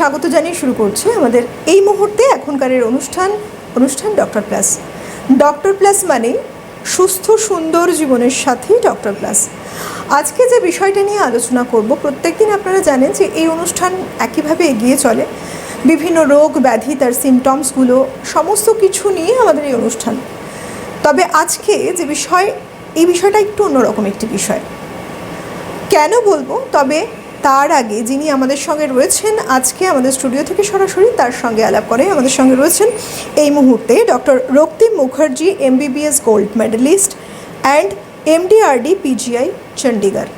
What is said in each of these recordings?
স্বাগত জানিয়ে শুরু করছে আমাদের এই মুহূর্তে এখনকারের অনুষ্ঠান অনুষ্ঠান ডক্টর প্লাস। ডক্টর প্লাস মানে সুস্থ, সুন্দর জীবনের সাথেই ডক্টর প্লাস। আজকে যে বিষয়টা নিয়ে আলোচনা করব, প্রত্যেকদিন আপনারা জানেন যে এই অনুষ্ঠান একইভাবে এগিয়ে চলে। বিভিন্ন রোগ, ব্যাধি, তার সিমটমসগুলো সমস্ত কিছু নিয়ে আমাদের এই অনুষ্ঠান। তবে আজকে যে বিষয়, এই বিষয়টা একটু অন্যরকম একটি বিষয়। কেন বলব? তবে তার আগে যিনি আমাদের সঙ্গে রয়েছেন, আজকে আমাদের স্টুডিও থেকে সরাসরি তার সঙ্গে আলাপ করে আমাদের সঙ্গে রয়েছেন এই মুহূর্তে doctor Raktim Mukherjee MBBS gold medalist and MDRD PGI Chandigarh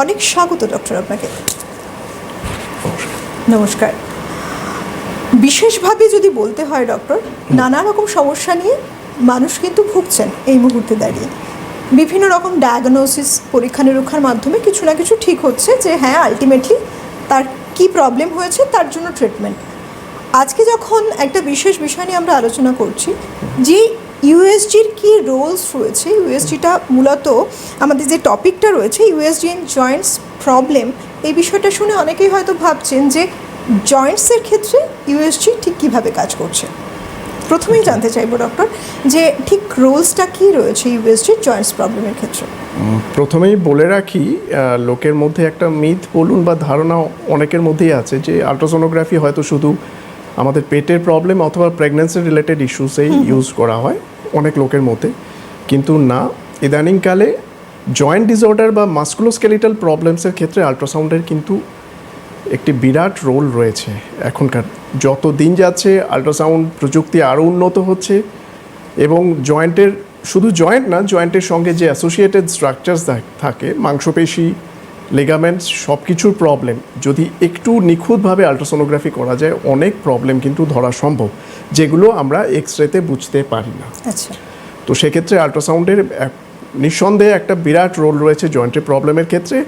অনেক স্বাগত ডক্টর আপনাকে। নমস্কার। বিশেষভাবে যদি বলতে হয় ডক্টর, নানা রকম সমস্যা নিয়ে মানুষ কিন্তু ভুগছেন এই মুহূর্তে দাঁড়িয়ে। বিভিন্ন রকম ডায়াগনোসিস পরীক্ষা নিরীক্ষার মাধ্যমে কিছু না কিছু ঠিক হচ্ছে যে হ্যাঁ আলটিমেটলি তার কি প্রবলেম হয়েছে, তার জন্য ট্রিটমেন্ট আজকে যখন একটা বিশেষ বিষয় নিয়ে আমরা আলোচনা করছি, যে ইউএসজির কি রোলস রয়েছে ইউএসজিটা মূলত আমাদের যে টপিকটা রয়েছে ইউএসজি ইন জয়েন্টস প্রবলেম এই বিষয়টা শুনে অনেকেই হয়তো ভাবছেন যে জয়েন্টসের ক্ষেত্রে ইউএসজি ঠিক কীভাবে কাজ করছে? প্রথমেই জানতে চাইব ডক্টর যে ঠিক রোলসটা কী রয়েছে ইউএসজির জয়েন্টস প্রবলেমের ক্ষেত্রে? প্রথমেই বলে রাখি লোকের মধ্যে একটা মিথ বলুন বা ধারণা অনেকের মধ্যেই আছে যে আলট্রাসোনোগ্রাফি হয়তো শুধু আমাদের পেটের প্রবলেম অথবা প্রেগনেন্সি রিলেটেড ইস্যুসেই ইউজ করা হয় অনেক লোকের মধ্যে। কিন্তু না ইদানিংকালে জয়েন্ট ডিসঅর্ডার বা মাস্কুলোস্কেলিটাল প্রবলেমসের ক্ষেত্রে আল্ট্রাসাউন্ডের কিন্তু একটি বিরাট রোল রয়েছে এখনকার। যত দিন যাচ্ছে আল্ট্রাসাউন্ড প্রযুক্তি আরও উন্নত হচ্ছে এবং জয়েন্টের শুধু জয়েন্ট না জয়েন্টের সঙ্গে যে অ্যাসোসিয়েটেড স্ট্রাকচার্স থাকে মাংসপেশি লেগামেন্টস সব কিছুর প্রবলেম যদি একটু নিখুঁতভাবে আল্ট্রাসোনোগ্রাফি করা যায় অনেক প্রবলেম কিন্তু ধরা সম্ভব যেগুলো আমরা এক্স রেতে বুঝতে পারি না। আচ্ছা। তো সেক্ষেত্রে আল্ট্রাসাউন্ডের নিঃসন্দেহে একটা বিরাট রোল রয়েছে জয়েন্টের প্রবলেমের ক্ষেত্রে।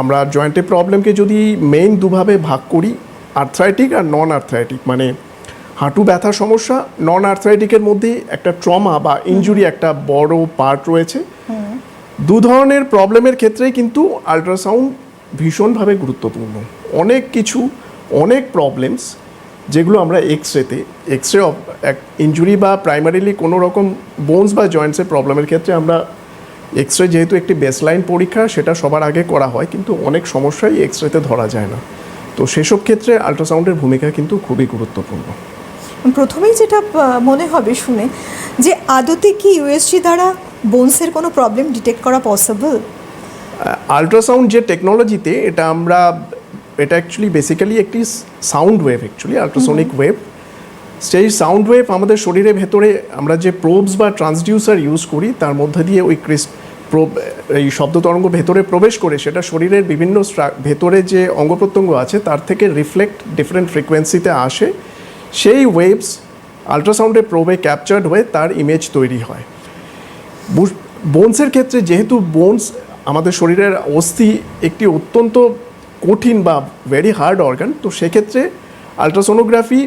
আমরা জয়েন্টের প্রবলেমকে যদি মেইন দুভাবে ভাগ করি আর্থ্রাইটিক আর নন আর্থ্রাইটিক মানে হাঁটু ব্যথা সমস্যা নন আর্থ্রাইটিকের মধ্যে একটা ট্রমা বা ইনজুরি একটা বড় পার্ট রয়েছে। দু ধরনের প্রবলেমের ক্ষেত্রেই কিন্তু আল্ট্রাসাউন্ড ভীষণভাবে গুরুত্বপূর্ণ। অনেক কিছু অনেক প্রবলেমস যেগুলো আমরা এক্স রেতে এক্স রে অফ এক ইঞ্জুরি বা প্রাইমারিলি কোনো রকম বোনস বা জয়েন্টসের প্রবলেমের ক্ষেত্রে আমরা এক্স রে যেহেতু একটি বেসলাইন পরীক্ষা সেটা সবার আগে করা হয় কিন্তু অনেক সমস্যাই এক্স রেতে ধরা যায় না। তো সেসব ক্ষেত্রে আল্ট্রাসাউন্ডের ভূমিকা কিন্তু খুবই গুরুত্বপূর্ণ। প্রথমেই যেটা মনে হবে শুনে যে আদতে কি ইউএসজি দ্বারা বোনসের কোনো প্রবলেম ডিটেক্ট করা পসিবল আল্ট্রাসাউন্ড যে টেকনোলজিতে এটা আমরা এটা অ্যাকচুয়ালি বেসিক্যালি একটি sound wave actually ultrasonic wave সেই সাউন্ড ওয়েভ আমাদের শরীরের ভেতরে আমরা যে প্রোবস বা ট্রান্সডিউসার ইউজ করি, তার মধ্যে দিয়ে ওই ক্রিস এই শব্দ তরঙ্গ ভেতরে প্রবেশ করে, সেটা শরীরের বিভিন্ন ভেতরে যে অঙ্গ প্রত্যঙ্গ আছে, তার থেকে রিফ্লেক্ট ডিফারেন্ট ফ্রিকোয়েন্সিতে আসে। সেই ওয়েভস আল্ট্রাসাউন্ডের প্রোবে ক্যাপচার্ড হয়ে তার ইমেজ তৈরি হয়। বোনসের ক্ষেত্রে যেহেতু বোনস আমাদের শরীরের অস্থি একটি অত্যন্ত কঠিন বা ভেরি হার্ড অর্গান তো সেক্ষেত্রে আলট্রাসোনোগ্রাফি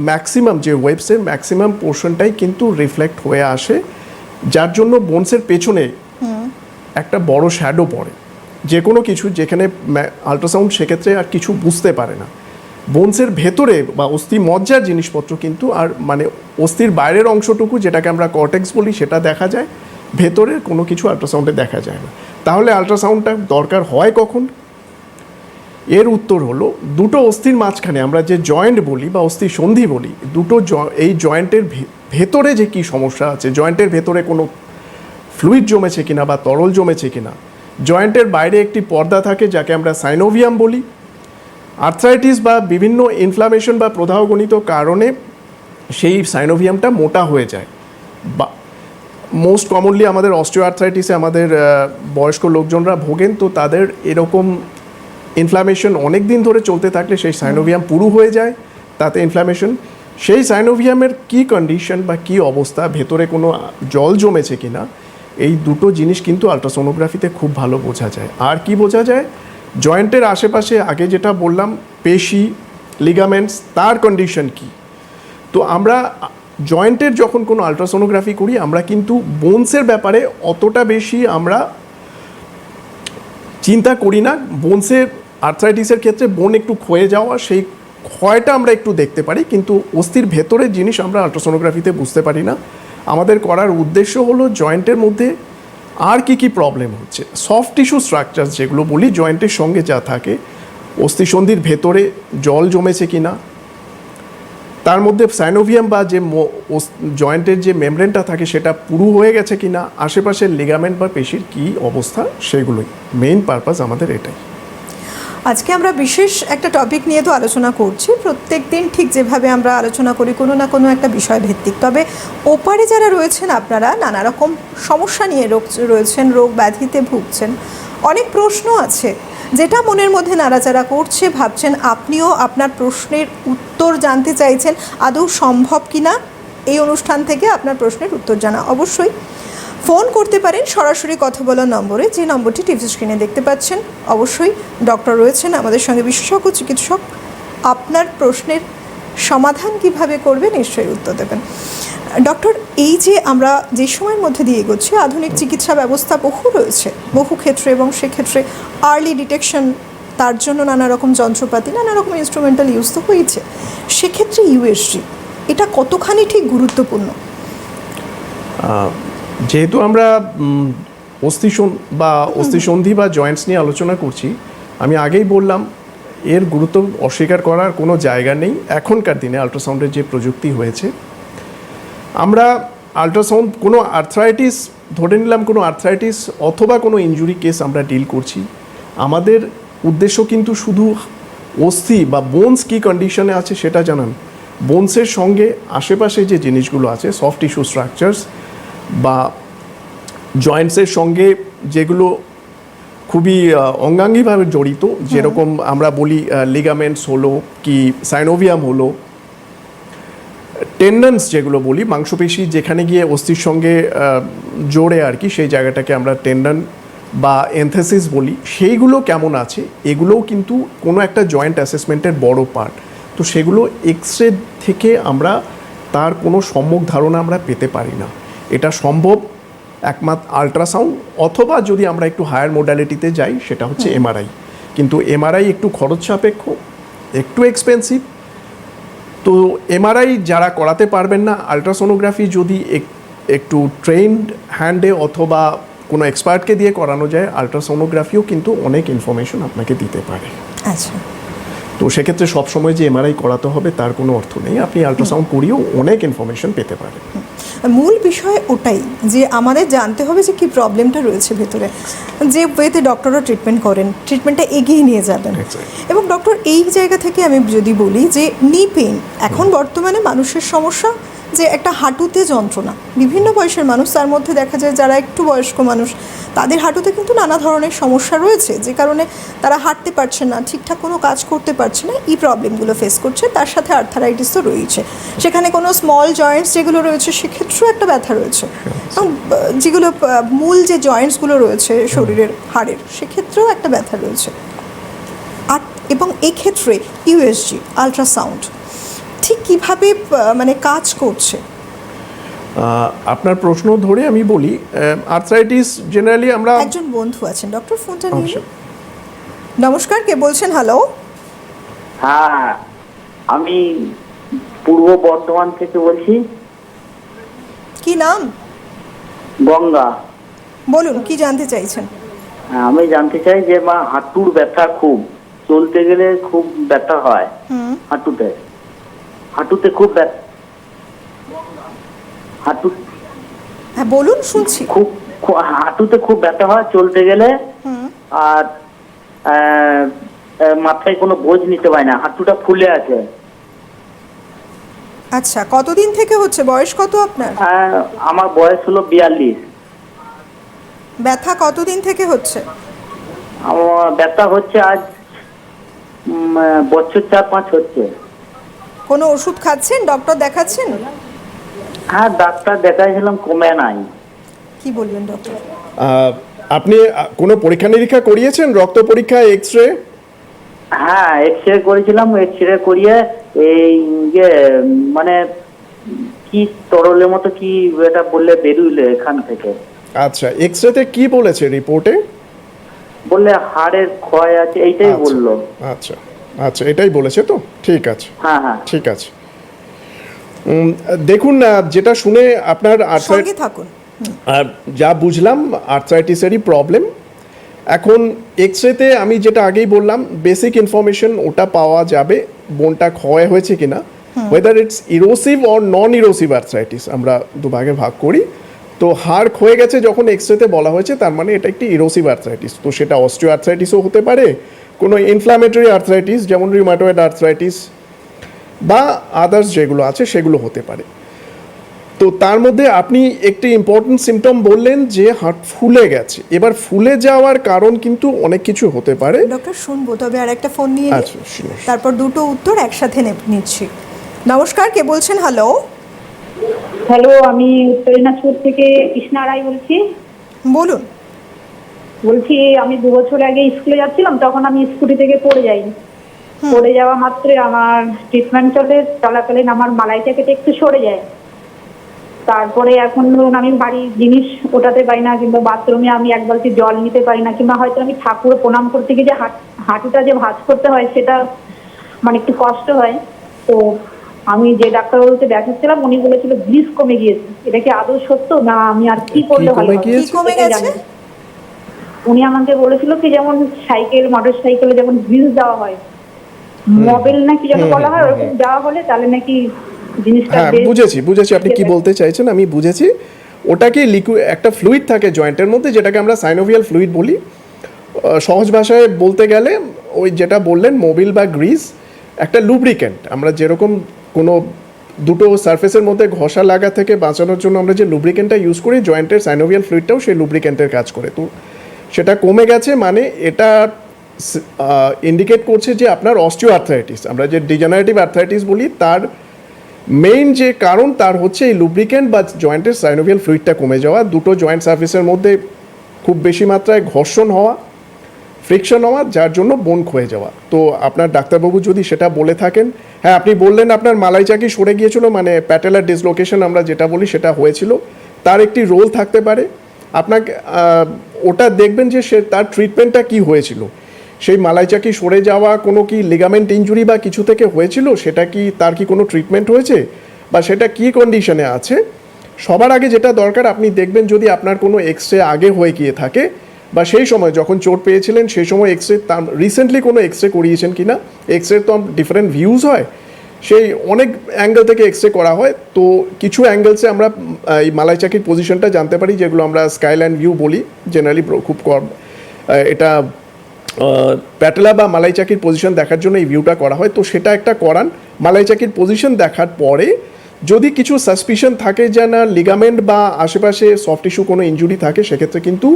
ম্যাক্সিমাম যে ওয়েবসের ম্যাক্সিমাম পোর্শনটাই কিন্তু রিফ্লেক্ট হয়ে আসে, যার জন্য বোনসের পেছনে একটা বড় শ্যাডো পড়ে। যে কোনো কিছু যেখানে আলট্রাসাউন্ড সেক্ষেত্রে আর কিছু বুঝতে পারে না। বোনসের ভেতরে বা অস্থি মজ্জার জিনিসপত্র কিন্তু আর মানে অস্থির বাইরের অংশটুকু যেটাকে আমরা কর্টেক্স বলি, সেটা দেখা যায়। ভেতরের কোনো কিছু আলট্রাসাউন্ডে দেখা যায় না। তাহলে আলট্রাসাউন্ডটা দরকার হয় কখন? এর উত্তর হলো, দুটো অস্থির মাঝখানে, আমরা যে জয়েন্ট বলি বা অস্থি সন্ধি বলি, দুটো এই জয়েন্টের ভেতরে যে কি সমস্যা আছে জয়েন্টের ভেতরে কোনো ফ্লুইড জমেছে কিনা বা তরল জমেছে কিনা জয়েন্টের বাইরে একটি পর্দা থাকে যাকে আমরা সাইনোভিয়াম বলি। আর্থ্রাইটিস বা বিভিন্ন ইনফ্লামেশন বা প্রদাহগণিত কারণে সেই সাইনোভিয়ামটা মোটা হয়ে যায়। বা মোস্ট কমনলি আমাদের অস্টিও আর্থ্রাইটিসে আমাদের বয়স্ক লোকজনরা ভোগেন, তো তাদের এরকম ইনফ্লামেশন অনেক দিন ধরে চলতে থাকলে সেই সাইনোভিয়াম পুরু হয়ে যায়, তাতে ইনফ্লামেশন সেই সাইনোভিয়ামের কি কন্ডিশন বা কি অবস্থা, ভেতরে কোনো জল জমেছে কিনা, এই দুটো জিনিস কিন্তু আলট্রাসোনোগ্রাফিতে খুব ভালো বোঝা যায়। আর কি বোঝা যায়? জয়েন্টের আশেপাশে আগে যেটা বললাম, পেশি লিগামেন্টস তার কন্ডিশন কি? তো আমরা জয়েন্টের যখন কোনো আলট্রাসোনোগ্রাফি করি, আমরা কিন্তু বোনসের ব্যাপারে অতটা বেশি আমরা চিন্তা করি না। বোনসের আর্থ্রাইটিসের ক্ষেত্রে বোন একটু ক্ষয়ে যাওয়া, সেই ক্ষয়টা আমরা একটু দেখতে পারি, কিন্তু অস্থির ভেতরের জিনিস আমরা আল্ট্রাসোনোগ্রাফিতে বুঝতে পারি না। আমাদের করার উদ্দেশ্য হলো জয়েন্টের মধ্যে আর কি কি প্রবলেম হচ্ছে। সফট টিস্যু স্ট্রাকচার যেগুলো বলি জয়েন্টের সঙ্গে যা থাকে, অস্থিসন্ধির ভেতরে জল জমেছে কি না তার মধ্যে সাইনোভিয়াম বা যে জয়েন্টের যে মেমব্রেনটা থাকে, সেটা পুরু হয়ে গেছে কিনা, আশেপাশের লিগামেন্ট বা পেশির কি অবস্থা, সেগুলোই। মেইন পারপাস আমাদের এটাই। আজকে আমরা বিশেষ একটা টপিক নিয়ে তো আলোচনা করছি। প্রত্যেক দিন ঠিক যেভাবে আমরা আলোচনা করি, কোনো না কোনো একটা বিষয় ভিত্তিক তবে ওপারে যারা রয়েছেন, আপনারা নানা রকম সমস্যা নিয়ে রোগ রয়েছেন, রোগ ব্যাধিতে ভুগছেন। অনেক প্রশ্ন আছে, যেটা মনের মধ্যে নাড়াচাড়া করছে, ভাবছেন আপনিও আপনার প্রশ্নের উত্তর জানতে চাইছেন, আদৌ সম্ভব কিনা? এই অনুষ্ঠান থেকে আপনার প্রশ্নের উত্তর জানা অবশ্যই। ফোন করতে পারেন, সরাসরি কথা বলার নম্বরে যে নম্বরটি টিভি স্ক্রিনে দেখতে পাচ্ছেন। অবশ্যই ডক্টর রয়েছেন আমাদের সঙ্গে বিশেষজ্ঞ চিকিৎসক। আপনার প্রশ্নের সমাধান কীভাবে করবে নিশ্চয়ই উত্তর দেবেন। ডক্টর, এই যে আমরা যে সময়ের মধ্যে দিয়ে এগোচ্ছি, আধুনিক চিকিৎসা ব্যবস্থা বহু রয়েছে, বহু ক্ষেত্রে এবং সেক্ষেত্রে আর্লি ডিটেকশন তার জন্য নানা রকম যন্ত্রপাতি, নানা রকম ইনস্ট্রুমেন্টাল ইউজ তো হয়েছে। সেক্ষেত্রে ইউএসজি এটা কতখানি ঠিক গুরুত্বপূর্ণ? যেহেতু আমরা অস্থিসন বা অস্থিসন্ধি বা জয়েন্টস নিয়ে আলোচনা করছি, আমি আগেই বললাম, এর গুরুত্ব অস্বীকার করার কোনো জায়গা নেই। এখনকার দিনে আল্ট্রাসাউন্ডের যে প্রযুক্তি হয়েছে, আমরা আল্ট্রাসাউন্ড কোনো আর্থ্রাইটিস, ধরে নিলাম কোনো আর্থ্রাইটিস অথবা কোনো ইনজুরি কেস আমরা ডিল করছি। আমাদের উদ্দেশ্য কিন্তু শুধু অস্থি বা বোনস কী কন্ডিশনে আছে সেটা জানান। বোনসের সঙ্গে আশেপাশে যে জিনিসগুলো আছে, সফট টিস্যু স্ট্রাকচারস বা জয়েন্টসের সঙ্গে যেগুলো খুবই অঙ্গাঙ্গিভাবে জড়িত যেরকম আমরা বলি লিগামেন্টস হলো কি সাইনোভিয়াম হলো টেন্ডন্স যেগুলো বলি মাংসপেশি যেখানে গিয়ে অস্থির সঙ্গে জোরে আর কি সেই জায়গাটাকে আমরা টেন্ডন বা এনথেসিস বলি। সেইগুলো কেমন আছে? এগুলোও কিন্তু কোনো একটা জয়েন্ট অ্যাসেসমেন্টের বড় পার্ট তো সেগুলো এক্স রে থেকে আমরা তার কোনো সম্যক ধারণা আমরা পেতে পারি না। এটা সম্ভব একমাত্র আল্ট্রাসাউন্ড অথবা যদি আমরা একটু হায়ার মোডালিটিতে যাই সেটা হচ্ছে এমআরআই কিন্তু এমআরআই একটু খরচ সাপেক্ষ একটু এক্সপেন্সিভ তো এমআরআই যারা করাতে পারবেন না আলট্রাসোনোগ্রাফি যদি এক- একটু ট্রেন্ড হ্যান্ডে অথবা কোনো এক্সপার্টকে দিয়ে করানো যায় আলট্রাসোনোগ্রাফিও কিন্তু অনেক ইনফরমেশন আপনাকে দিতে পারে। আচ্ছা। তো সেক্ষেত্রে সবসময় যে এমআরআই করাতে হবে তার কোনো অর্থ নেই। আপনি আল্ট্রাসাউন্ড করিয়েও অনেক ইনফরমেশন পেতে পারেন। মূল বিষয় ওটাই যে আমাদের জানতে হবে যে কি প্রবলেমটা রয়েছে ভেতরে। যে ওয়েতে ডক্টররা ট্রিটমেন্ট করেন ট্রিটমেন্টটা এগিয়ে নিয়ে যাবেন. এবং ডক্টর এই জায়গা থেকে আমি যদি বলি যে নি পেন এখন বর্তমানে মানুষের সমস্যা যে একটা হাঁটুতে যন্ত্রণা। বিভিন্ন বয়সের মানুষ, তার মধ্যে দেখা যায় যারা একটু বয়স্ক মানুষ, তাদের হাঁটুতে কিন্তু নানা ধরনের সমস্যা রয়েছে, যে কারণে তারা হাঁটতে পারছে না, ঠিকঠাক কোনো কাজ করতে পারছে না, এই প্রবলেমগুলো ফেস করছে। তার সাথে আর্থারাইটিস তো রয়েছে। সেখানে কোনো স্মল জয়েন্টস যেগুলো রয়েছে, সেক্ষেত্রেও একটা ব্যথা রয়েছে। যেগুলো মূল যে জয়েন্টসগুলো রয়েছে শরীরের হাড়ের, সেক্ষেত্রেও একটা ব্যথা রয়েছে। আর, এবং এক্ষেত্রে ইউএসজি আলট্রাসাউন্ড কীভাবে মানে কাজ করছে? আপনার প্রশ্ন ধরে আমি বলি আর্থ্রাইটিস জেনারেলি আমরা একজন বন্ধু আছেন ডক্টর ফোনটা নিয়ে নমস্কার কে বলছেন? হ্যালো হ্যাঁ আমি পূর্ব বর্ধমান থেকে বলছি। কি নাম? গঙ্গা। বলুন কি জানতে চাইছেন? হ্যাঁ, আমি জানতে চাই যে মা হাঁটুর ব্যথা খুব। চলতে গেলে খুব ব্যথা হয় হুম। হাঁটুতে। হাঁটুতে খুব ব্যথা। হাঁটু হ্যাঁ বলুন শুনছি। খুব হাঁটুতে খুব ব্যথা হয় চলতে গেলে আর মাথায় কোনো বোঝ নিতে পারে না হাঁটুটা ফুলে আছে। আচ্ছা কতদিন থেকে হচ্ছে? বয়স কত আপনার? আমার বয়স হলো বিয়াল্লিশ। ব্যথা কতদিন থেকে হচ্ছে? আমার ব্যথা হচ্ছে আজ বছর চার পাঁচ হচ্ছে। কোনো ওষুধ খাচ্ছেন? ডক্টর দেখাচ্ছেন? হ্যাঁ ডাক্তার দেখাইছিলাম কমে নাই। কি বলবেন ডক্টর? আপনি কোনো পরীক্ষা নিরীক্ষা করিয়েছেন? রক্ত পরীক্ষা এক্স রে হ্যাঁ এক্স রে করেছিলাম এক্স রে করিয়ে এই ইয়ে মানে কি তরলের মতো কি এটা বললে বেরুইলে এখান থেকে। আচ্ছা এক্স রেতে কি বলেছে রিপোর্টে? বললে হাড়ের ক্ষয় আছে এইটাই বলল। আচ্ছা। আচ্ছা এটাই বলেছে তো? ঠিক আছে। হ্যাঁ হ্যাঁ। ঠিক আছে। দেখুন যেটা শুনে আপনার আর্থ্রাইট থাকুন। আর যা বুঝলাম আর্থ্রাইটিসেরই প্রবলেম এখন এক্স রেতে আমি যেটা আগেই বললাম বেসিক ইনফরমেশন ওটা পাওয়া যাবে বোনটা ক্ষয় হয়েছে কিনা। Whether it's erosive or non erosive arthritis আমরা দুভাগে ভাগ করি। তো হাড় ক্ষয়ে গেছে যখন এক্স রেতে বলা হয়েছে তার মানে এটা একটি ইরোসিভ আর্থ্রাইটিস তো সেটা অস্ট্রিও আর্থ্রাইটিসও হতে পারে কোনো ইনফ্ল্যামেটরি আর্থ্রাইটিস যেমন রিউমাটয়েড আর্থ্রাইটিস বা আদার্স যেগুলো আছে সেগুলো হতে পারে। তো তার মধ্যে আপনি একটি ইম্পর্টেন্ট সিমটম বললেন যে হাট ফুলে গেছে। এবার ফুলে যাওয়ার কারণ কিন্তু অনেক কিছু হতে পারে। ডক্টর শুনব। তবে আর একটা ফোন নিয়ে। আচ্ছা তারপর দুটো উত্তর একসাথে নিচ্ছি। নমস্কার কে বলছেন? হ্যালো হ্যালো আমি উত্তর দিনাজপুর থেকে কৃষ্ণা রায় বলছি। বলুন। বলছি আমি দু বছর আগে স্কুলে যাচ্ছিলাম তখন আমি স্কুটি থেকে পড়ে যাই পড়ে যাওয়া মাত্রই আমার ট্রিটমেন্ট চলে চলাকালীন আমার মালাইটা কেটে একটু সরে যায়। তারপরে এখন ধরুন আমি বাড়ির জিনিস ওঠাতে পারি না কিংবা বাথরুমে আমি এক বালতি জল নিতে পারি না কিংবা হয়তো আমি ঠাকুর প্রণাম করতে গিয়ে যে হাঁটুটা যে ভাজ করতে হয় সেটা মানে একটু কষ্ট হয়। তো আমি যে ডাক্তারবাবুকে দেখাচ্ছিলাম উনি বলেছিল ব্লিস কমে গিয়েছে। এটা কি আদৌ সত্য? না আমি আর কি করলে ভালো কমে গেছে? উনি আমাকে বলেছিল কি যেমন সাইকেল মোটর সাইকেলে যেমন গ্রিস দেওয়া হয় মোবাইল না কি যেন বলা হয় ওরকম দেওয়া হলে তাহলে নাকি জিনিসটা হ্যাঁ বুঝেছি বুঝেছি। আপনি কি বলতে চাইছেন? আমি বুঝেছি। ওটাকে লিকুইড একটা ফ্লুইড থাকে জয়েন্টের মধ্যে যেটাকে আমরা সাইনোভিয়াল ফ্লুইড বলি। সহজ ভাষায় বলতে গেলে ওই যেটা বললেন মোবিল বা গ্রিস একটা লুব্রিকেন্ট আমরা যেরকম কোনো দুটো সারফেসের মধ্যে ঘষা লাগা থেকে বাঁচানোর জন্য আমরা যে লুব্রিকেন্টটা ইউজ করি জয়েন্টের সাইনোভিয়াল ফ্লুইডটাও সেই লুব্রিকেন্টের কাজ করে। তো সেটা কমে গেছে মানে এটা ইন্ডিকেট করছে যে আপনার অস্টিও আর্থ্রাইটিস আমরা যে ডিজেনারেটিভ আর্থ্রাইটিস বলি, তার মেইন যে কারণ, তার হচ্ছে এই লুব্রিকেন্ট বা জয়েন্টের সাইনোভিয়াল ফ্লুইডটা কমে যাওয়া। দুটো জয়েন্ট সার্ফেসের মধ্যে খুব বেশি মাত্রায় ঘর্ষণ হওয়া ফ্রিকশন হওয়া, যার জন্য বোন ক্ষয়ে যাওয়া। তো আপনার ডাক্তারবাবু যদি সেটা বলে থাকেন হ্যাঁ আপনি বললেন আপনার মালাই চাকি সরে গিয়েছিল মানে প্যাটেলার ডিসলোকেশন আমরা যেটা বলি সেটা হয়েছিল। তার একটি রোল থাকতে পারে। আপনাকে ওটা দেখবেন যে সে তার ট্রিটমেন্টটা কি হয়েছিল। সেই মালাই চাকি সরে যাওয়া, কোনো কি লিগামেন্ট ইঞ্জুরি বা কিছু থেকে হয়েছিল? সেটা কি তার কি কোনো ট্রিটমেন্ট হয়েছে? বা সেটা কি কন্ডিশনে আছে? সবার আগে যেটা দরকার, আপনি দেখবেন যদি আপনার কোনো এক্স রে আগে হয়ে গিয়ে থাকে, বা সেই সময় যখন চোট পেয়েছিলেন, সেই সময় এক্স রে তার রিসেন্টলি কোনো এক্স রে করিয়েছেন কি না এক্স রে তো ডিফারেন্ট ভিউজ হয়। সেই অনেক অ্যাঙ্গেল থেকে এক্স করা হয়। তো কিছু অ্যাঙ্গেলসে আমরা এই মালাই চাকির পজিশনটা জানতে পারি, যেগুলো আমরা স্কাইল্যান্ড ভিউ বলি জেনারেলি খুব কম। এটা প্যাটেলা বা মালাই চাকির পজিশন দেখার জন্য এই ভিউটা করা হয়। তো সেটা একটা করান। মালাই চাকির পজিশন দেখার পরে যদি কিছু সাসপিশন থাকে যে না লিগামেন্ট বা আশেপাশে সফট টিস্যু কোনো ইনজুরি থাকে, সেক্ষেত্রে কিন্তু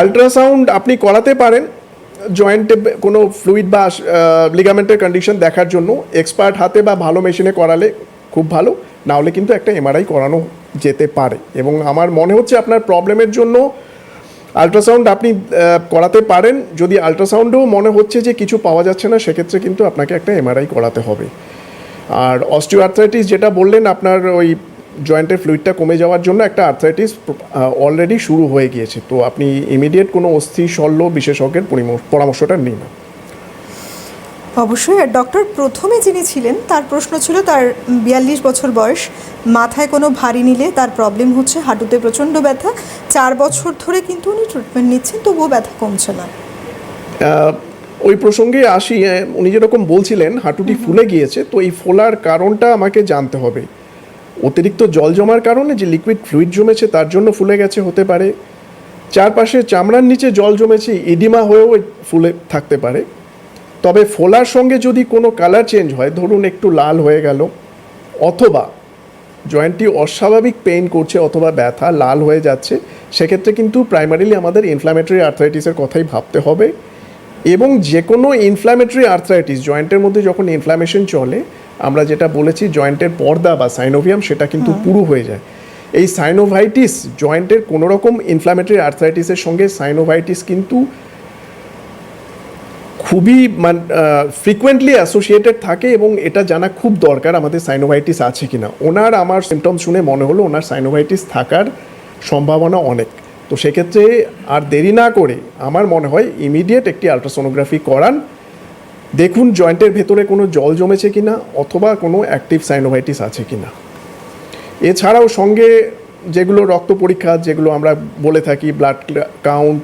আলট্রাসাউন্ড আপনি করাতে পারেন। জয়েন্টে কোনো ফ্লুইড বা লিগামেন্টের কন্ডিশন দেখার জন্য এক্সপার্ট হাতে বা ভালো মেশিনে করালে খুব ভালো না হলে কিন্তু একটা এমআরআই করানো যেতে পারে। এবং আমার মনে হচ্ছে আপনার প্রবলেমের জন্য আলট্রাসাউন্ড আপনি করাতে পারেন। যদি আলট্রাসাউন্ডেও মনে হচ্ছে যে কিছু পাওয়া যাচ্ছে না, সেক্ষেত্রে কিন্তু আপনাকে একটা এমআরআই করাতে হবে। আর অস্টিও আর্থ্রাইটিস যেটা বললেন আপনার ওই জয়েন্টের ফ্লুইডটা কমে যাওয়ার জন্য একটা আর্থ্রাইটিস অলরেডি শুরু হয়ে গিয়েছে। তো আপনি ইমিডিয়েট কোনো অস্থি শল্য বিশেষজ্ঞের পরিম- পরামর্শটা নিন। অবশ্যই আর ডক্টর প্রথমে যিনি ছিলেন তার প্রশ্ন ছিল তার বিয়াল্লিশ বছর বয়স। মাথায় কোনো ভারী নিলে তার প্রবলেম হচ্ছে হাঁটুতে প্রচণ্ড ব্যথা। চার বছর ধরে কিন্তু উনি ট্রিটমেন্ট নিচ্ছেন তবুও ব্যথা কমছে না। ওই প্রসঙ্গে আসি উনি যেরকম বলছিলেন হাঁটুটি ফুলে গিয়েছে তো এই ফোলার কারণটা আমাকে জানতে হবে। অতিরিক্ত জল জমার কারণে যে লিকুইড ফ্লুইড জমেছে তার জন্য ফুলে গেছে হতে পারে। চারপাশে চামড়ার নিচে জল জমেছে ইডিমা হয়েও ফুলে থাকতে পারে। তবে ফোলার সঙ্গে যদি কোনো কালার চেঞ্জ হয়, ধরুন একটু লাল হয়ে গেল, অথবা জয়েন্টটি অস্বাভাবিক পেইন করছে অথবা ব্যথা লাল হয়ে যাচ্ছে, সেক্ষেত্রে কিন্তু প্রাইমারিলি আমাদের ইনফ্ল্যামেটরি আর্থ্রাইটিসের কথাই ভাবতে হবে। এবং যে কোনো ইনফ্ল্যামেটরি আর্থ্রাইটিস জয়েন্টের মধ্যে যখন ইনফ্ল্যামেশন চলে আমরা যেটা বলেছি জয়েন্টের পর্দা বা সাইনোভিয়াম সেটা কিন্তু পুরু হয়ে যায়। এই সাইনোভাইটিস জয়েন্টের কোনো রকম ইনফ্ল্যামেটরি আর্থ্রাইটিসের সঙ্গে সাইনোভাইটিস কিন্তু খুবই মানে ফ্রিকুয়েন্টলি অ্যাসোসিয়েটেড থাকে এবং এটা জানা খুব দরকার আমাদের সাইনোভাইটিস আছে কিনা। ওনার আমার সিমটম শুনে মনে হলো ওনার সাইনোভাইটিস থাকার সম্ভাবনা অনেক। তো সেক্ষেত্রে আর দেরি না করে আমার মনে হয় ইমিডিয়েট একটি আলট্রাসোনোগ্রাফি করান। দেখুন জয়েন্টের ভেতরে কোনো জল জমেছে কি না অথবা কোনো অ্যাক্টিভ সাইনোভাইটিস আছে কি না এছাড়াও সঙ্গে যেগুলো রক্ত পরীক্ষা, যেগুলো আমরা বলে থাকি blood count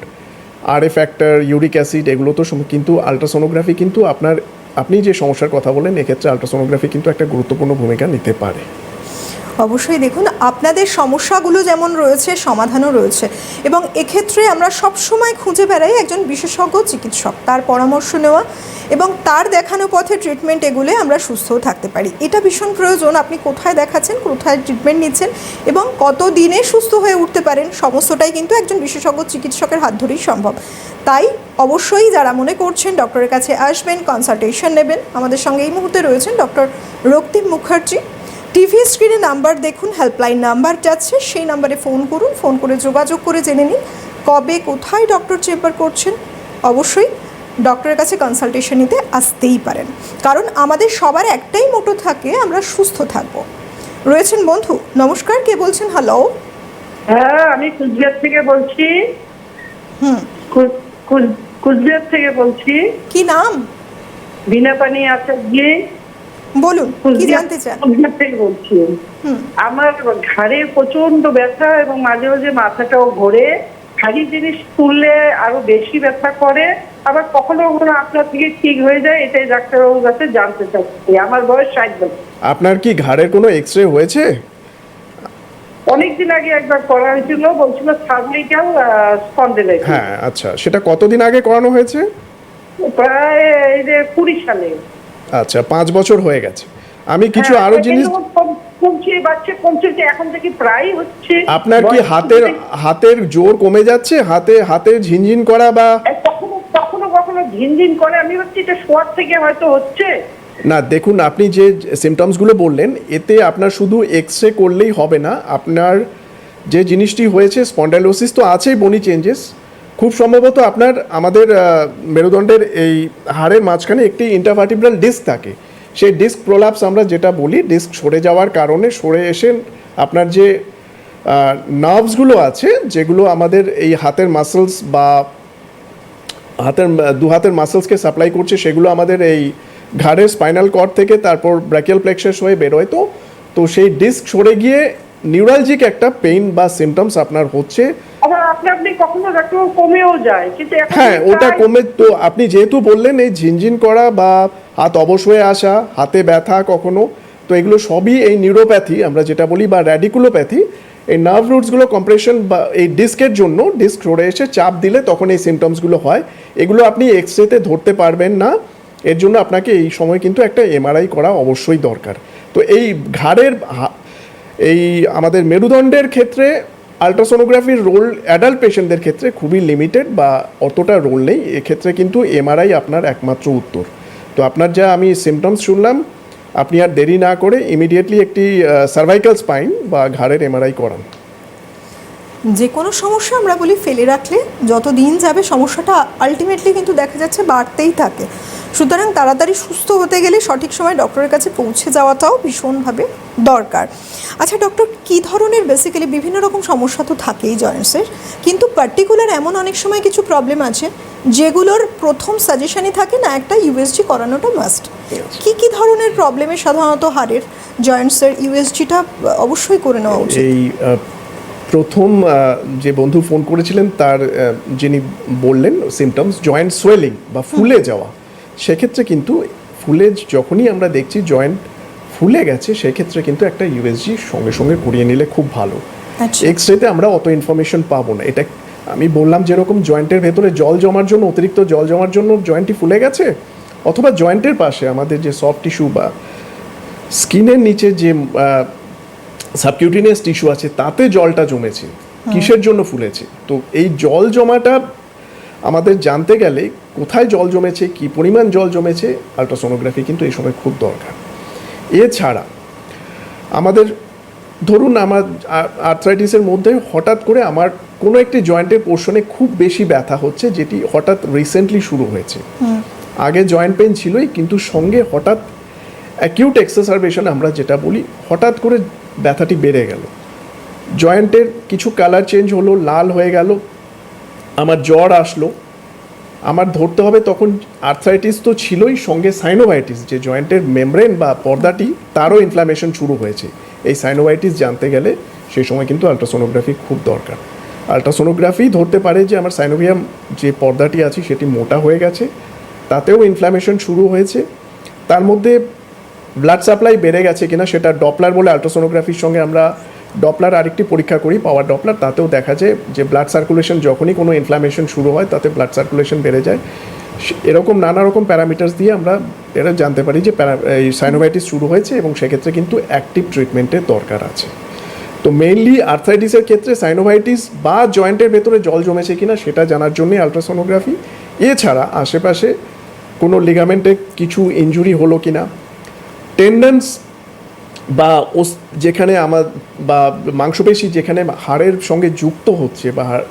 R A factor uric acid এগুলো তো কিন্তু আলট্রাসোনোগ্রাফি কিন্তু আপনার আপনি যে সমস্যার কথা বলেন এক্ষেত্রে আলট্রাসোনোগ্রাফি কিন্তু একটা গুরুত্বপূর্ণ ভূমিকা নিতে পারে। অবশ্যই দেখুন, আপনাদের সমস্যাগুলো যেমন রয়েছে, সমাধানও রয়েছে। এবং এক্ষেত্রে আমরা সব সময় খুঁজে বেড়াই একজন বিশেষজ্ঞ চিকিৎসক, তার পরামর্শ নেওয়া এবং তার দেখানো পথে ট্রিটমেন্ট এগুলে আমরা সুস্থও থাকতে পারি। এটা ভীষণ প্রয়োজন, আপনি কোথায় দেখাচ্ছেন, কোথায় ট্রিটমেন্ট নিচ্ছেন এবং কত দিনে সুস্থ হয়ে উঠতে পারেন, সমস্তটাই কিন্তু একজন বিশেষজ্ঞ চিকিৎসকের হাত ধরেই সম্ভব। তাই অবশ্যই যারা মনে করছেন ডক্টরের কাছে আসবেন কনসালটেশন নেবেন, আমাদের সঙ্গে এই মুহূর্তে রয়েছেন ডক্টর রক্তিম মুখার্জি। টিভি স্ক্রিনে নাম্বার দেখুন হেল্পলাইন নাম্বার যাচ্ছে সেই নাম্বারে ফোন করুন ফোন করে যোগাযোগ করে জেনে নিন কবে কোথায় ডক্টর চেম্বার করছেন। অবশ্যই ডক্টরের কাছে কনসালটেশন নিতে আসতেই পারেন। কারণ আমাদের সবার একটাই মোটো থাকে আমরা সুস্থ থাকব। রয়েছেন বন্ধু নমস্কার কে বলছেন? হ্যালো হ্যাঁ আমি কুচবিহার থেকে বলছি। হুম। কুচবিহার থেকে বলছি। কি নাম? বিনাপানি আচার্যি। বলুন কি জানতে চান? বলছি আমার ঘাড়ে প্রচণ্ড ব্যথা এবং মাঝে মাঝে মাথাটাও ঘোরে। ভারী জিনিস তুললে আরও বেশি ব্যথা করে। আবার কখনো কখনো আপনার থেকে ঠিক হয়ে যায় এটাই ডাক্তারবাবুর কাছে জানতে চাচ্ছি। আমার বয়স ষাট বছর। আপনার কি ঘাড়ের কোনো এক্স রে হয়েছে? অনেকদিন আগে একবার করা হয়েছিল বলছিল সাবলিটাল স্পন্ডেলাইটিস। হ্যাঁ আচ্ছা। সেটা কতদিন আগে করানো হয়েছে? প্রায় এই যে কুড়ি সালে। আচ্ছা পাঁচ বছর হয়ে গেছে। আমি কিছু হ্যাঁ, আরও জিনিস আপনার কি হাতের হাতের জোর কমে যাচ্ছে? হাতে হাতে ঝিনঝিন করা বা কখনো কখনো কখনো ঝিনঝিন করে। আমি ভাবছি এটা শোয়ার থেকে হয়তো হচ্ছে। না দেখুন আপনি যে সিমটমসগুলো বললেন এতে আপনার শুধু এক্স রে করলেই হবে না। আপনার যে জিনিসটি হয়েছে স্পন্ডালোসিস তো আছেই বনি চেঞ্জেস খুব সম্ভবত আপনার, আমাদের মেরুদণ্ডের এই হাড়ের মাঝখানে একটি ইন্টারভার্টিব্রাল ডিস্ক থাকে। সেই ডিস্ক প্রোলাপস আমরা যেটা বলি ডিস্ক সরে যাওয়ার কারণে সরে এসে আপনার যে নার্ভসগুলো আছে, যেগুলো আমাদের এই হাতের মাসলস বা হাতের, দু হাতের মাসেলসকে সাপ্লাই করছে, সেগুলো আমাদের এই ঘাড়ের স্পাইনাল কর্ড থেকে তারপর ব্র্যাকিয়াল প্লেক্সাস হয়ে বেরোয়। তো তো সেই ডিস্ক সরে গিয়ে নিউরালজিক একটা পেইন বা সিমটমস আপনার হচ্ছে। আপনি আপনি কখনো ডাক্তার কমেও যায় কিন্তু হ্যাঁ ওটা কমে তো আপনি যেহেতু বললেন এই ঝিনঝিন করা বা হাত অবশ হয়ে আসা হাতে ব্যথা কখনো তো এগুলো সবই এই নিউরোপ্যাথি আমরা যেটা বলি বা র্যাডিকুলোপ্যাথি এই নার্ভ রুটসগুলো কম্প্রেশন বা এই ডিস্কের জন্য ডিস্ক সরে এসে চাপ দিলে তখন এই সিমটমসগুলো হয়। এগুলো আপনি এক্স রেতে ধরতে পারবেন না এর জন্য আপনাকে এই সময় কিন্তু একটা এমআরআই করা অবশ্যই দরকার। তো এই ঘাড়ের এই আমাদের মেরুদণ্ডের ক্ষেত্রে আলট্রাসোনোগ্রাফির রোল অ্যাডাল্ট পেশেন্টদের ক্ষেত্রে খুবই লিমিটেড বা অতটা রোল নেই। এক্ষেত্রে কিন্তু এমআরআই আপনার একমাত্র উত্তর। তো আপনার যা আমি সিমটমস শুনলাম, আপনি আর দেরি না করে ইমিডিয়েটলি একটি সার্ভাইকাল স্পাইন বা ঘাড়ের এমআরআই করান। যে কোনো সমস্যা আমরা বলি ফেলে রাখলে যত দিন যাবে সমস্যাটা আলটিমেটলি কিন্তু দেখা যাচ্ছে বাড়তেই থাকে। সুতরাং তাড়াতাড়ি সুস্থ হতে গেলে সঠিক সময় ডক্টরের কাছে পৌঁছে যাওয়াটাও ভীষণভাবে দরকার। আচ্ছা ডক্টর কী ধরনের বেসিক্যালি বিভিন্ন রকম সমস্যা তো থাকেই জয়েন্টসের কিন্তু পার্টিকুলার এমন অনেক সময় কিছু প্রবলেম আছে যেগুলোর প্রথম সাজেশনই থাকে না একটা ইউএসজি করানোটা মাস্ট কি কি ধরনের প্রবলেমে সাধারণত হাড়ের জয়েন্টসের ইউএসজিটা অবশ্যই করে নেওয়া উচিত? এই প্রথম যে বন্ধু ফোন করেছিলেন তার যিনি বললেন সিমটমস জয়েন্ট সোয়েলিং বা ফুলে যাওয়া। সেক্ষেত্রে কিন্তু ফুলে যখনই আমরা দেখছি জয়েন্ট ফুলে গেছে সেক্ষেত্রে কিন্তু একটা ইউএসজি সঙ্গে সঙ্গে করিয়ে নিলে খুব ভালো। আচ্ছা। এক্স রেতে আমরা অত ইনফরমেশন পাবো না। এটা আমি বললাম যেরকম জয়েন্টের ভেতরে জল জমার জন্য অতিরিক্ত জল জমার জন্য জয়েন্টটি ফুলে গেছে অথবা জয়েন্টের পাশে আমাদের যে সফট টিস্যু বা স্কিনের নিচে যে সাবকিউটিনিয়াস টিস্যু আছে তাতে জলটা জমেছে। কিসের জন্য ফুলেছে? তো এই জল জমাটা আমাদের জানতে গেলে কোথায় জল জমেছে কি পরিমাণ জল জমেছে আলট্রাসোনোগ্রাফি কিন্তু এই সময় খুব দরকার। এছাড়া আমাদের ধরুন আমার আর্থ্রাইটিসের মধ্যে হঠাৎ করে আমার কোনো একটি জয়েন্টের পোর্শনে খুব বেশি ব্যথা হচ্ছে যেটি হঠাৎ রিসেন্টলি শুরু হয়েছে। আগে জয়েন্ট পেন ছিলই কিন্তু সঙ্গে হঠাৎ অ্যাকিউট এক্সাসারবেশন আমরা যেটা বলি হঠাৎ করে ব্যথাটি বেড়ে গেল। জয়েন্টের কিছু কালার চেঞ্জ হলো লাল হয়ে গেল আমার জ্বর আসলো, আমার ধরতে হবে তখন আর্থ্রাইটিস তো ছিলই, সঙ্গে সাইনোভাইটিস যে জয়েন্টের মেমব্রেন বা পর্দাটি, তারও ইনফ্লামেশন শুরু হয়েছে। এই সাইনোভাইটিস জানতে গেলে সেই সময় কিন্তু আলট্রাসোনোগ্রাফি খুব দরকার। আলট্রাসোনোগ্রাফি ধরতে পারে যে আমার সাইনোভিয়াম যে পর্দাটি আছে, সেটি মোটা হয়ে গেছে, তাতেও ইনফ্লামেশন শুরু হয়েছে। তার মধ্যে ব্লাড সাপ্লাই বেড়ে গেছে কিনা, সেটা ডপলার বলে আলট্রাসোনোগ্রাফির সঙ্গে আমরা ডপলার আরেকটি পরীক্ষা করি পাওয়ার ডপলার তাতেও দেখা যায় যে ব্লাড সার্কুলেশন যখনই কোনো ইনফ্লামেশন শুরু হয়, তাতে ব্লাড সার্কুলেশন বেড়ে যায়। এরকম নানা রকম প্যারামিটার্স দিয়ে আমরা এটা জানতে পারি যে প্যারা, এই সাইনোভাইটিস শুরু হয়েছে এবং সেক্ষেত্রে কিন্তু অ্যাক্টিভ ট্রিটমেন্টের দরকার আছে। তো মেইনলি আর্থাইটিসের ক্ষেত্রে সাইনোভাইটিস বা জয়েন্টের ভেতরে জল জমেছে কিনা সেটা জানার জন্যই আলট্রাসোনোগ্রাফি এছাড়া আশেপাশে কোনো লিগামেন্টে কিছু ইনজুরি হলো কিনা। টেন্ডেন্স বা ওস- যেখানে আমার বা মাংসপেশি যেখানে হাড়ের সঙ্গে যুক্ত হচ্ছে বা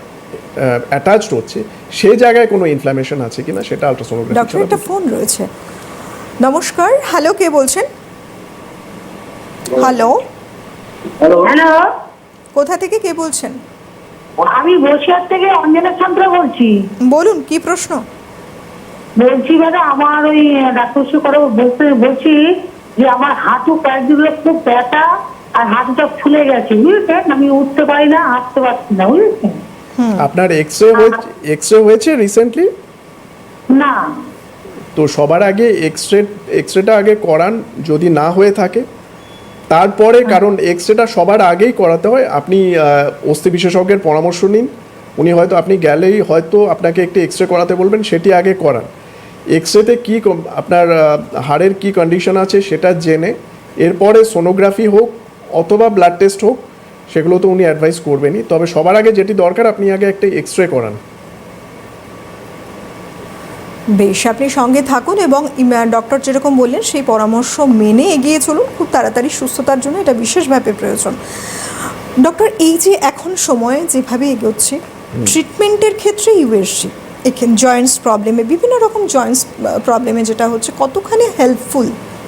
অ্যাটাচড হচ্ছে সেই জায়গায় কোনো ইনফ্লামেশন আছে কিনা সেটা আলট্রাসোনোগ্রাফি ডক্টর একটা ফোন রয়েছে। নমস্কার হ্যালো কে বলছেন? হ্যালো হ্যালো কোথা থেকে কে বলছেন? আমি বসিয়ার থেকে অঞ্জনা চন্দ্র বলছি। বলুন কি প্রশ্ন? বলছি দাদা আমার ওই ডাক্তার বলতে বলছি যে আমার হাঁটু কয়েকদিন খুব ব্যথা আর হাঁটুটা ফুলে গেছে বুঝলেন আমি উঠতে পারি না হাঁটতে পারছি না বুঝলেন আপনার এক্স রে হয়েছে এক্স রে হয়েছে রিসেন্টলি না। তো সবার আগে এক্স রে এক্স রেটা আগে করান যদি না হয়ে থাকে। তারপরে কারণ এক্স রেটা সবার আগেই করাতে হয়। আপনি অস্থি বিশেষজ্ঞের পরামর্শ নিন। উনি হয়তো আপনি গেলেই হয়তো আপনাকে একটি এক্স রে করাতে বলবেন সেটি আগে করান। এক্স রেতে কী আপনার হাড়ের কী কন্ডিশন আছে সেটা জেনে এরপরে সোনোগ্রাফি হোক অথবা ব্লাড টেস্ট হোক সেগুলো তো উনি অ্যাডভাইস করবেনই। তবে সবার আগে যেটি দরকার আপনি আগে একটা এক্স রে করান। বেশ আপনি সঙ্গে থাকুন এবং ডক্টর যেরকম বললেন সেই পরামর্শ মেনে এগিয়ে চলুন। খুব তাড়াতাড়ি সুস্থতার জন্য এটা বিশেষভাবে প্রয়োজন। ডক্টর এই যে এখন সময় যেভাবে এগোচ্ছে ট্রিটমেন্টের ক্ষেত্রে ইউএসজি জয়েন্টস প্রবলেমে বিভিন্ন রকম জয়েন্টস প্রবলেমে যেটা হচ্ছে কতখানি হেল্পফুল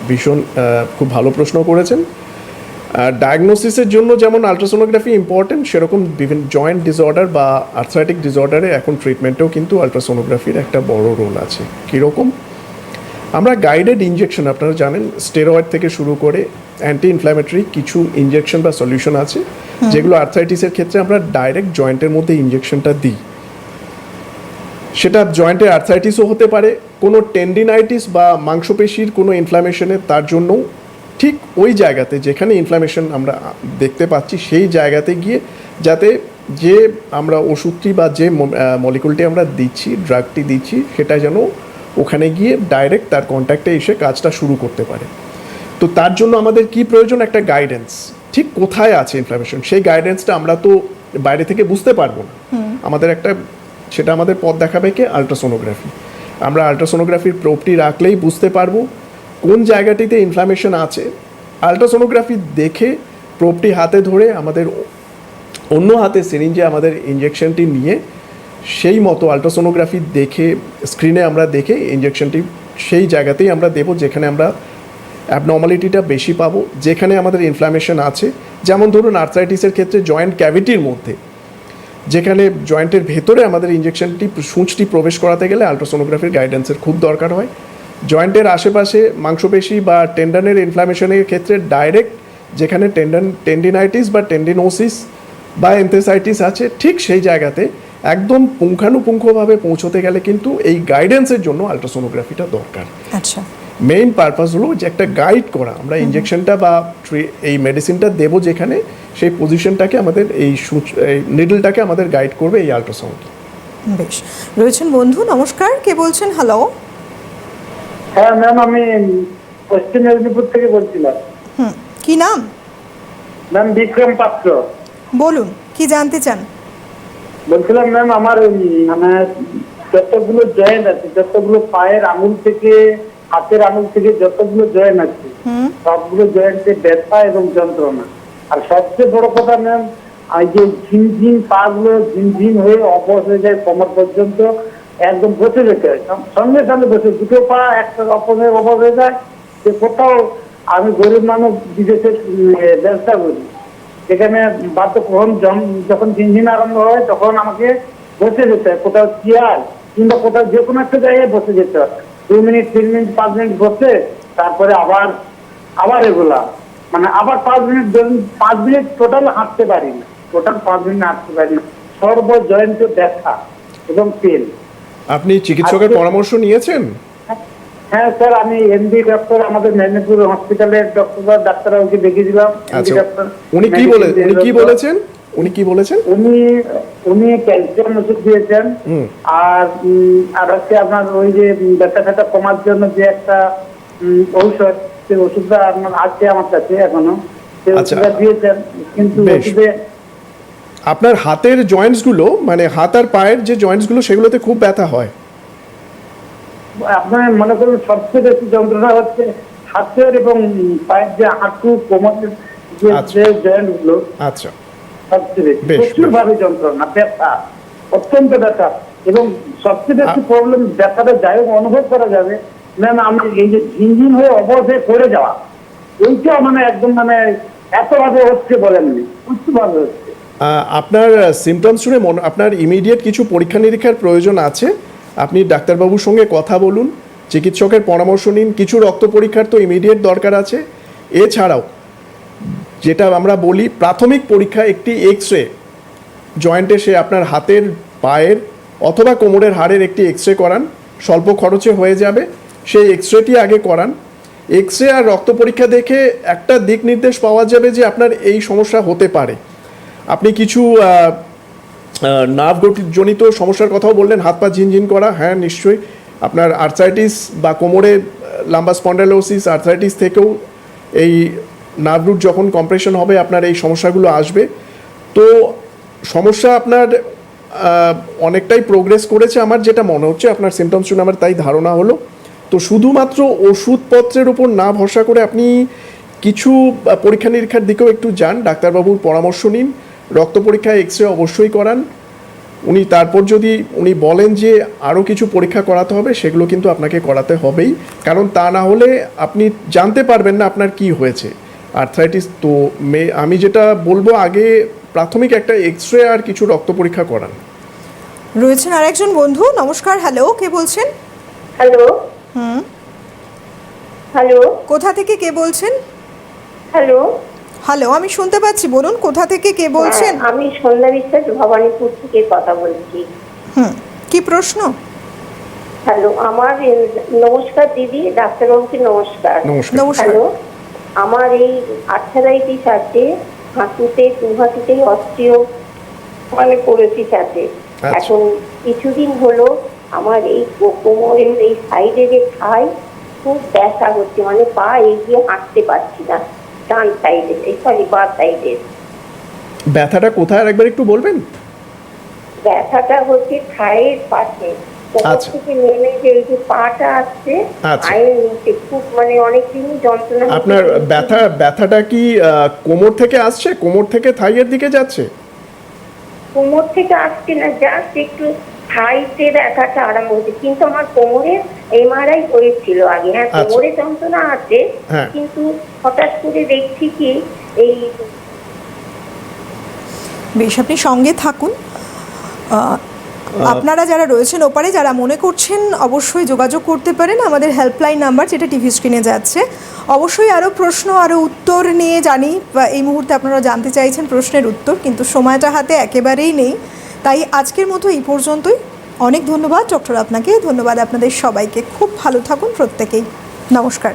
ভীষণ খুব ভালো প্রশ্ন করেছেন। ডায়াগনোসিসের জন্য যেমন আলট্রাসোনোগ্রাফি ইম্পর্টেন্ট সেরকম বিভিন্ন জয়েন্ট ডিসঅর্ডার বা আর্থ্রাইটিক ডিসঅর্ডারে এখন ট্রিটমেন্টেও কিন্তু আলট্রাসোনোগ্রাফির একটা বড় রোল আছে। কীরকম? আমরা গাইডেড ইঞ্জেকশন আপনারা জানেন স্টেরয়েড থেকে শুরু করে অ্যান্টি ইনফ্ল্যামেটরি কিছু ইঞ্জেকশন বা সলিউশন আছে যেগুলো আর্থ্রাইটিসের ক্ষেত্রে আমরা ডাইরেক্ট জয়েন্টের মধ্যে ইঞ্জেকশনটা দিই। সেটা জয়েন্টের আর্থ্রাইটিসও হতে পারে কোনো টেন্ডিনাইটিস বা মাংসপেশির কোনো ইনফ্ল্যামেশনের তার জন্যও ঠিক ওই জায়গাতে যেখানে ইনফ্ল্যামেশন আমরা দেখতে পাচ্ছি সেই জায়গাতে গিয়ে যাতে যে আমরা ওষুধটি বা যে মলিকুলটি আমরা দিচ্ছি ড্রাগটি দিচ্ছি সেটা যেন ওখানে গিয়ে ডাইরেক্ট তার কন্ট্যাক্টে এসে কাজটা শুরু করতে পারে। তো তার জন্য আমাদের কি প্রয়োজন? একটা গাইডেন্স ঠিক কোথায় আছে ইনফ্লামেশন সেই গাইডেন্সটা আমরা তো বাইরে থেকে বুঝতে পারব না। আমাদের একটা সেটা আমাদের পথ দেখাবে কে? আলট্রাসোনোগ্রাফি আমরা আলট্রাসোনোগ্রাফির প্রোপটি রাখলেই বুঝতে পারব কোন জায়গাটিতে ইনফ্লামেশন আছে। আলট্রাসোনোগ্রাফি দেখে প্রোপটি হাতে ধরে আমাদের অন্য হাতে সিরিঞ্জে আমাদের ইঞ্জেকশনটি নিয়ে সেই মতো আলট্রাসোনোগ্রাফি দেখে স্ক্রিনে আমরা দেখে ইঞ্জেকশনটি সেই জায়গাতেই আমরা দেবো যেখানে আমরা অ্যাবনর্মালিটিটা বেশি পাবো, যেখানে আমাদের ইনফ্লামেশন আছে। যেমন ধরুন আর্থ্রাইটিসের ক্ষেত্রে জয়েন্ট ক্যাভিটির মধ্যে। যেখানে জয়েন্টের ভেতরে আমাদের ইঞ্জেকশনটি সূঁচটি প্রবেশ করাতে গেলে আলট্রাসোনোগ্রাফির গাইডেন্সের খুব দরকার হয়। জয়েন্টের আশেপাশে মাংসপেশি বা টেন্ডানের ইনফ্লামেশনের ক্ষেত্রে ডাইরেক্ট যেখানে টেন্ডন টেন্ডিনাইটিস বা টেন্ডিনোসিস বা এনথেসাইটিস আছে, ঠিক সেই জায়গাতে একদম পুঙ্খানুপুঙ্খভাবে পৌঁছতে গেলে কিন্তু এই গাইডেন্সের জন্য আলট্রাসোনোগ্রাফিটা দরকার। আচ্ছা। মেইন পারপাস হলো যে একটা গাইড করা। আমরা ইঞ্জেকশনটা বা ট্রি- এই মেডিসিনটা দেবো যেখানে সেই পজিশনটাকে আমাদের এই সূচ- এই নিডলটাকে আমাদের গাইড করবে এই আলট্রাসাউন্ড বেশ। রয়েছেন বন্ধু নমস্কার। কে বলছেন? হ্যালো হ্যাঁ ম্যাম আমি পশ্চিম মেদিনীপুর থেকে বলছিলাম। হুম কি নাম? ম্যাম বিক্রম পাত্র। বলুন কি জানতে চান? বলছিলাম ম্যাম আমার মানে যতগুলো জয়েন্ট আছে যতগুলো পায়ের আঙুল থেকে হাতের আঙুল থেকে যতগুলো জয়েন্ট আছে সবগুলো জয়েন্টে ব্যথা এবং যন্ত্রণা। আর সবচেয়ে বড় কথা ম্যাম এই যে ঝিনঝিন পা গুলো ঝিনঝিন হয়ে অবশ হয়ে যায় কোমর পর্যন্ত একদম বসে যেতে হয়। সঙ্গে সঙ্গে বসে দুটো পা একটা অপর হয়ে অবশ হয়ে যায়। যে কোথাও আমি গরিব মানুষ বিদেশে ব্যবসা করি সেখানে বাধ্য কখন যখন ঝিনঝিন আরম্ভ হয় তখন আমাকে বসে যেতে হয়। কোথাও চেয়ার কিংবা কোথাও যে কোনো একটা জায়গায় বসে যেতে হয়। দু মিনিট তিন মিনিট পাঁচ মিনিট বসে তারপরে আবার আবার এগুলা। মানে আবার পাঁচ মিনিট পাঁচ মিনিট টোটাল হাঁটতে পারি না। টোটাল পাঁচ মিনিট হাঁটতে পারি না। সর্ব জয়েন্টে ব্যথা এবং পেন আপনি চিকিৎসকের পরামর্শ নিয়েছেন? হ্যাঁ স্যার আমি এমডি ডক্টর আমাদের মেদিনীপুর হসপিটালের ডক্টর ডাক্তারবাবুকে দেখিয়েছিলাম। আচ্ছা ডাক্তার, উনি কি বলে উনি কি বলেছেন? উনি কি বলেছেন? উনি উনি ক্যালসিয়াম ওষুধ দিয়েছেন। আর আর হচ্ছে আপনার ওই যে ব্যথা ফ্যাথা কমার জন্য যে একটা ঔষধ সেই ওষুধটা আপনার আছে আমার কাছে এখনও। সেই আচ্ছা। ওষুধটা দিয়েছেন কিন্তু। ওষুধে আপনার হাতের জয়েন্টসগুলো মানে হাত আর পায়ের যে জয়েন্টসগুলো সেগুলোতে খুব ব্যথা হয়। আপনার মনে করুন সবচেয়ে বেশি যন্ত্রণা হচ্ছে হাতের এবং পায়ের যে হাঁটু কোমরের যে আচ্ছা। যে জয়েন্টগুলো আচ্ছা। সবচেয়ে বেশি। বেশ, প্রচুর বেশ। ভাবে যন্ত্রণা ব্যথা অত্যন্ত ব্যথা। এবং সবচেয়ে বেশি প্রবলেম ব্যথাটা যাই হোক অনুভব করা যাবে। ম্যাম আমি এই যে ঝিনঝিন হয়ে অবশ হয়ে পড়ে যাওয়া ওইটা মানে একদম মানে এত ভাবে হচ্ছে বলেননি প্রচুর ভাবে হচ্ছে আপনার সিমটমস শুনে মন আপনার ইমিডিয়েট কিছু পরীক্ষা নিরীক্ষার প্রয়োজন আছে। আপনি ডাক্তারবাবুর সঙ্গে কথা বলুন চিকিৎসকের পরামর্শ নিন কিছু রক্ত পরীক্ষার তো ইমিডিয়েট দরকার আছে। এছাড়াও যেটা আমরা বলি প্রাথমিক পরীক্ষা একটি এক্স রে জয়েন্টে সে আপনার হাতের, পায়ের অথবা কোমরের হাড়ের একটি এক্স রে করান, স্বল্প খরচে হয়ে যাবে। সেই এক্স রেটি আগে করান। এক্স রে আর রক্ত পরীক্ষা দেখে একটা দিক নির্দেশ পাওয়া যাবে যে আপনার এই সমস্যা হতে পারে। আপনি কিছু নার্ভ জনিত সমস্যার কথাও বললেন, হাত পা ঝিনঝিন করা হ্যাঁ নিশ্চয়ই। আপনার আর্থ্রাইটিস বা কোমরে লাম্বা স্পন্ডালোসিস আর্থ্রাইটিস থেকেও এই নার্ভ রুট যখন কম্প্রেশন হবে, আপনার এই সমস্যাগুলো আসবে। তো সমস্যা আপনার অনেকটাই প্রোগ্রেস করেছে আমার, যেটা মনে হচ্ছে আপনার সিমটমস শুনে আমার তাই ধারণা হলো। তো শুধুমাত্র ওষুধপত্রের উপর না ভরসা করে আপনি কিছু পরীক্ষা নিরীক্ষার দিকেও একটু যান, ডাক্তারবাবুর পরামর্শ নিন, রক্ত পরীক্ষা এক্স রে অবশ্যই করান। উনি তারপর যদি উনি বলেন যে আরও কিছু পরীক্ষা করাতে হবে, সেগুলো কিন্তু আপনাকে করাতে হবেই। কারণ তা না হলে আপনি জানতে পারবেন না আপনার কি হয়েছে। আর্থ্রাইটিস তো মে আমি যেটা বলব আগে প্রাথমিক একটা এক্স রে আর কিছু রক্ত পরীক্ষা করান। রয়েছেন আরেকজন বন্ধু নমস্কার হ্যালো কে বলছেন? হ্যালো। হুম। হ্যালো। কোথা থেকে কে বলছেন? হ্যালো। হ্যালো আমি শুনতে পাচ্ছি বলুন কোথা থেকে কে বলছেন? হ্যাঁ, আমি সন্ধ্যা বিশ্বাস ভবানীপুর থেকে কথা বলছি। হুম কি প্রশ্ন? হ্যালো আমার নমস্কার দিদি ডাক্তারবাবুকে নমস্কার। নমস্কার। হ্যালো। আমার এই আর্থারাইটিস আছে হাঁটুতে দু হাঁটুতে অস্ট্রিও মানে পড়েছিস আছে আচ্ছা। এখন কিছুদিন হলো আমার এই কোমরের এই সাইডে যে খাই খুব ব্যথা হচ্ছে। মানে পা এগিয়ে হাঁটতে পারছি না ডান সাইডে এই সরি বা সাইডে। ব্যথাটা কোথায়? একবার একটু বলবেন। ব্যথাটা হচ্ছে থায়ের পাশে। কোমর আচ্ছা। থেকে নেমে যে ওই যে পাটা আসছে আচ্ছা। পায়ের নিচে খুব মানে যন্ত্রণা আপনার ব্যথা ব্যথাটা কি কোমর থেকে আসছে কোমর থেকে থাইয়ের দিকে যাচ্ছে কোমর থেকে আসছে না জাস্ট একটু থাইতে ব্যথাটা আরাম হচ্ছে কিন্তু আমার কোমরে এমআরআই হয়েছিল আগে হ্যাঁ আচ্ছা। কোমরে যন্ত্রণা আছে হ্যাঁ। কিন্তু হঠাৎ করে দেখছি কি এই বেশ আপনি সঙ্গে থাকুন আহ, আপনারা যারা রয়েছেন ওপারে, যারা মনে করছেন অবশ্যই যোগাযোগ করতে পারেন। আমাদের হেল্পলাইন নাম্বার যেটা টিভি স্ক্রিনে যাচ্ছে। অবশ্যই আরও প্রশ্ন আরও উত্তর নিয়ে জানি। বা এই মুহূর্তে আপনারা জানতে চাইছেন প্রশ্নের উত্তর, কিন্তু সময়টা হাতে একেবারেই নেই। তাই আজকের মতো এই পর্যন্তই। অনেক ধন্যবাদ। ডক্টর আপনাকে। ধন্যবাদ আপনাদের সবাইকে। খুব ভালো থাকুন প্রত্যেকেই। নমস্কার।